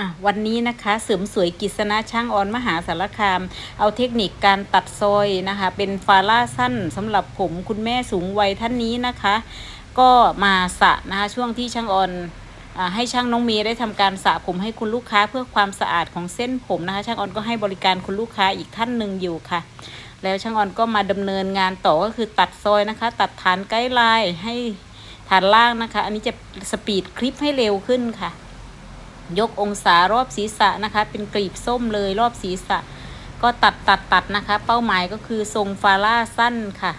อะวันนี้นะคะเสริมสวยกิษณะช่างออนมหาสารคาม เอาเทคนิคการตัดซอยนะคะ เป็นฟาร่าสั้นสำหรับผมคุณแม่สูงวัยท่านนี้นะคะ ก็มาสระนะคะช่วงที่ช่างออนอให้ช่างน้องเมย์ได้ทำการสระผมให้คุณลูกค้าเพื่อความสะอาดของเส้นผมนะคะ ช่างออนก็ให้บริการคุณลูกค้าอีกท่านหนึ่งอยู่ค่ะ แล้วช่างออนก็มาดำเนินงานต่อก็คือตัดซอยนะคะ ตัดฐานไกด์ไลน์ให้ฐานล่างนะคะ อันนี้จะสปีดคลิปให้เร็วขึ้นค่ะ ยกองศารอบศีรษะนะคะ เป็นกลีบส้มเลยรอบศีรษะ ก็ตัดตัดตัดนะคะ เป้าหมายก็คือทรงฟาร่าสั้นค่ะ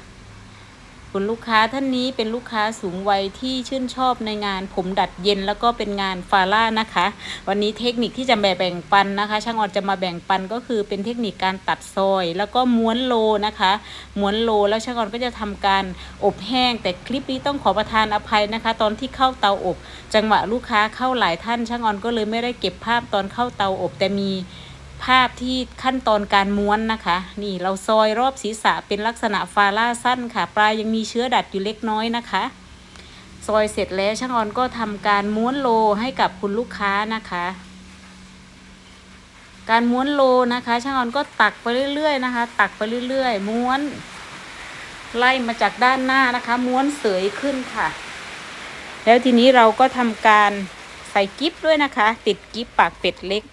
คุณลูกค้าท่านนี้เป็นลูกค้าสูงวัยที่ชื่นชอบในงานผมดัดเย็นแล้วก็เป็นงานฟาร่านะคะ วันนี้เทคนิคที่จะแบ่งปันนะคะ ช่างออนจะมาแบ่งปันก็คือเป็นเทคนิคการตัดซอย แล้วก็ม้วนโลนะคะม้วนโลแล้วช่างออนก็จะทำการอบแห้ง แต่คลิปนี้ต้องขอประทานอภัยนะคะ ตอนที่เข้าเตาอบ จังหวะลูกค้าเข้าหลายท่านช่างออนก็เลยไม่ได้เก็บภาพตอนเข้าเตาอบแต่มี ภาพที่ขั้นตอนการม้วนนะคะ นี่เราซอยรอบศีรษะเป็นลักษณะฟาร่าสั้นค่ะ ปลายยังมีเชื้อดัดอยู่เล็กน้อยนะคะ ซอยเสร็จแล้วช่างออนก็ทำการม้วนโลให้กับคุณลูกค้านะคะการม้วนโลนะคะช่างออนก็ตักไปเรื่อยๆนะคะ ตักไปเรื่อยๆ ม้วน ไล่มาจากด้านหน้านะคะ ม้วนเสยขึ้นค่ะ แล้วทีนี้เราก็ทำการใส่กิฟด้วยนะคะ ติดกิฟปากเป็ดเล็ก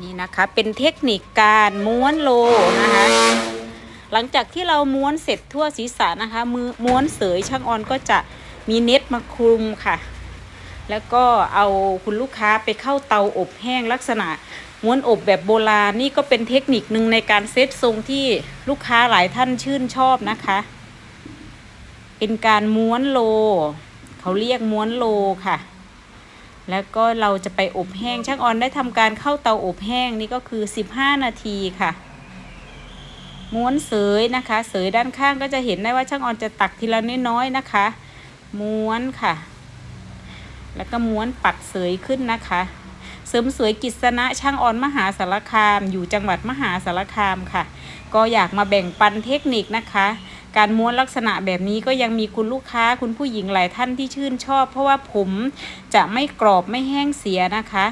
นี่นะคะเป็นเทคนิคการม้วนโลนะคะ หลังจากที่เราม้วนเสร็จทั่วศีรษะนะคะ มือม้วนเสยช่างออนก็จะมีเน็ตมาคลุมค่ะ แล้วก็เอาคุณลูกค้าไปเข้าเตาอบแห้งลักษณะม้วนอบแบบโบราณนี่ก็เป็นเทคนิคหนึ่งในการเซตทรงที่ลูกค้าหลายท่านชื่นชอบนะคะ เป็นการม้วนโล เขาเรียกม้วนโลค่ะ แล้วก็เราจะไปอบแห้งช่างออนได้ทำการเข้าเตาอบแห้งนี่ก็คือ 15 นาทีค่ะ ม้วนเสยนะคะ เสยด้านข้างก็จะเห็นได้ว่าช่างออนจะตักทีละน้อยๆนะคะ ม้วนค่ะ แล้วก็ม้วนปัดเสยขึ้นนะคะ เสริมสวยกิษณะช่างออนมหาสารคาม อยู่จังหวัดมหาสารคามค่ะ ก็อยากมาแบ่งปันเทคนิคนะคะ การม้วนลักษณะแบบนี้ก็ยังมีคุณลูกค้าคุณผู้หญิงหลายท่านที่ชื่นชอบ เพราะว่าผมจะไม่กรอบไม่แห้งเสียนะคะ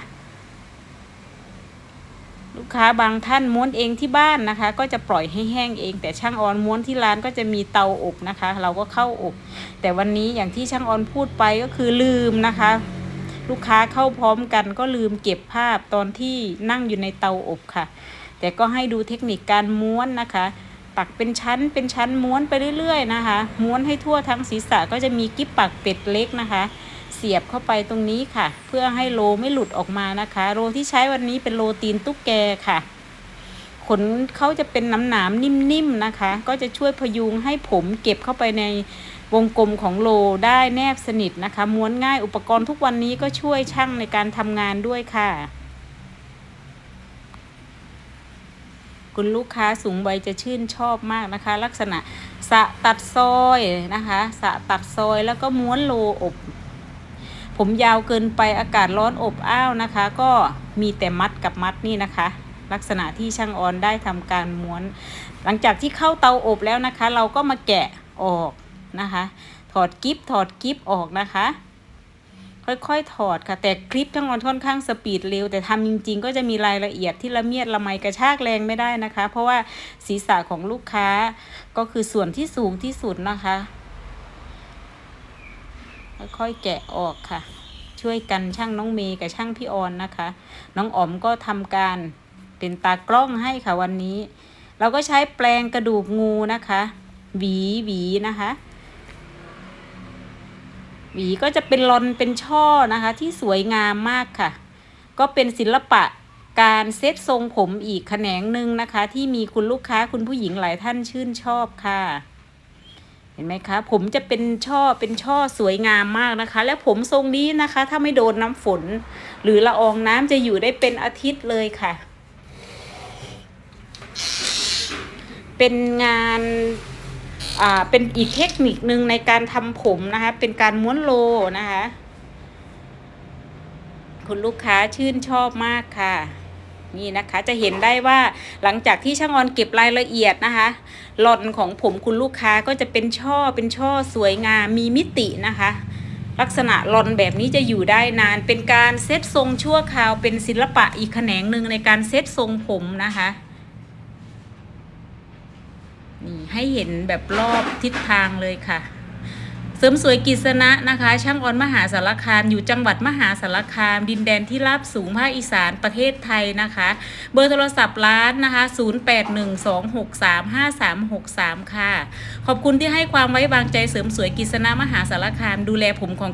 ลูกค้าบางท่านม้วนเองที่บ้านนะคะ ก็จะปล่อยให้แห้งเอง แต่ช่างออนม้วนที่ร้านก็จะมีเตาอบนะคะ เราก็เข้าอบ แต่วันนี้อย่างที่ช่างออนพูดไปก็คือลืมนะคะลูกค้าเข้าพร้อมกันก็ลืมเก็บภาพตอนที่นั่งอยู่ในเตาอบค่ะ แต่ก็ให้ดูเทคนิคการม้วนนะคะ ปักเป็นชั้นเป็นชั้นม้วนไปเรื่อยๆนะคะ ม้วนให้ทั่วทั้งศีรษะก็จะมีกิ๊บปักเป็ดเล็กนะคะ เสียบเข้าไปตรงนี้ค่ะ เพื่อให้โลไม่หลุดออกมานะคะ โลที่ใช้วันนี้เป็นโลตีนตุ๊กแกค่ะ ขนเขาจะเป็นน้ำหนามนิ่มๆนะคะ ก็จะช่วยพยุงให้ผมเก็บเข้าไปในวงกลมของโลได้แนบสนิทนะคะ ม้วนง่ายอุปกรณ์ทุกวันนี้ก็ช่วยช่างในการทำงานด้วยค่ะ คุณลูกค้าสูงวัยจะชื่นชอบมากนะคะ ลักษณะสะตัดซอยนะคะสะตัดซอยแล้วก็ม้วนโลอบ ผมยาวเกินไปอากาศร้อนอบอ้าวนะคะ ก็มีแต่มัดกับมัดนี่นะคะ ลักษณะที่ช่างออนได้ทำการม้วน หลังจากที่เข้าเตาอบแล้วนะคะ เราก็มาแกะออกนะคะ ถอดกิฟถอดกิฟออกนะคะ ค่อยๆถอดค่ะ แต่คลิปทั้งออนค่อนข้างสปีดเร็ว แต่ทำจริง ๆ ก็จะมีรายละเอียดที่ละเมียดละไมกระชากแรงไม่ได้นะคะ เพราะว่าศีรษะของลูกค้าก็คือส่วนที่สูงที่สุดนะคะ ค่อยๆแกะออกค่ะ ช่วยกันช่างน้องเมย์กับช่างพี่ออนนะคะ น้องอ๋อมก็ทำการเป็นตากล้องให้ค่ะวันนี้ เราก็ใช้แปลงกระดูกงูนะคะ หวีหวีนะคะ หวีก็จะเป็นลอนเป็นช่อนะคะที่สวยงามมากค่ะ ก็เป็นศิลปะการเซตทรงผมอีกแขนงหนึ่งนะคะ ที่มีคุณลูกค้าคุณผู้หญิงหลายท่านชื่นชอบค่ะ เห็นไหมคะ ผมจะเป็นช่อเป็นช่อสวยงามมากนะคะ และผมทรงนี้นะคะ ถ้าไม่โดนน้ำฝน หรือละอองน้ำจะอยู่ได้เป็นอาทิตย์เลยค่ะ เป็นงาน เป็นอีกเทคนิคหนึ่งในการทำผมนะคะ เป็นการม้วนโลนะคะ คุณลูกค้าชื่นชอบมากค่ะ นี่นะคะจะเห็นได้ว่าหลังจากที่ช่างออนเก็บรายละเอียดนะคะ หล่อนของผมคุณลูกค้าก็จะเป็นช่อเป็นช่อสวยงามมีมิตินะคะ ลักษณะหลอนแบบนี้จะอยู่ได้นาน เป็นการเซตทรงชั่วคราวเป็นศิลปะอีกแขนงหนึ่งในการเซตทรงผมนะคะ นี่ให้เห็นแบบรอบทิศทางเลยค่ะ เสริมสวยกิษณะนะคะ ช่างออนมหาสารคามอยู่จังหวัดมหาสารคาม ดินแดนที่ราบสูงภาคอีสานประเทศไทยนะคะ เบอร์โทรศัพท์ร้านนะคะ 0812635363 ค่ะ ขอบคุณที่ให้ความไว้วางใจเสริมสวยกิษณะมหาสารคามดูแลผมของ